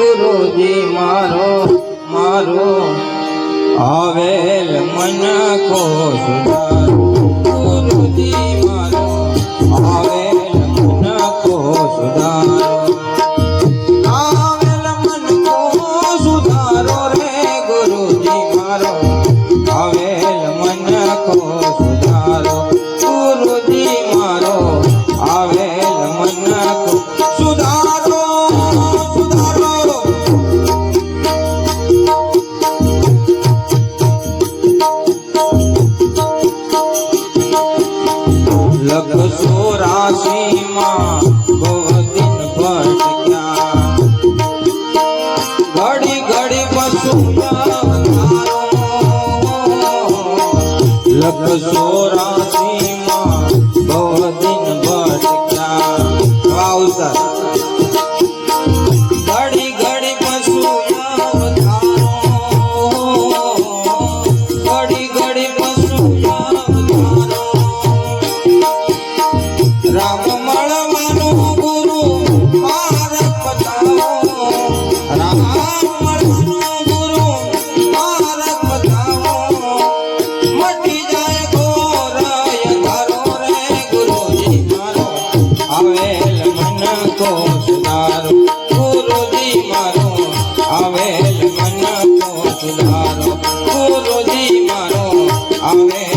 ગુરુજી મારો મારો. આવેલ મન કો સુધારો ગુરુજી મારો, આવેલ મન કો સુધારો આવેલ મન સુધારો રે ગુરુજી મારો. આવેલ મન કો લખ સો રાશિમાં બહુ દિન ભટક્યા ઘડી ઘડી પશુ લખ સો રાશિમાં બહુ દિન આવેલ મન તો સુધારો. ગુરુજી મારો આવેલ મન તો સુધારો. ગુરુજી મારો આવેલ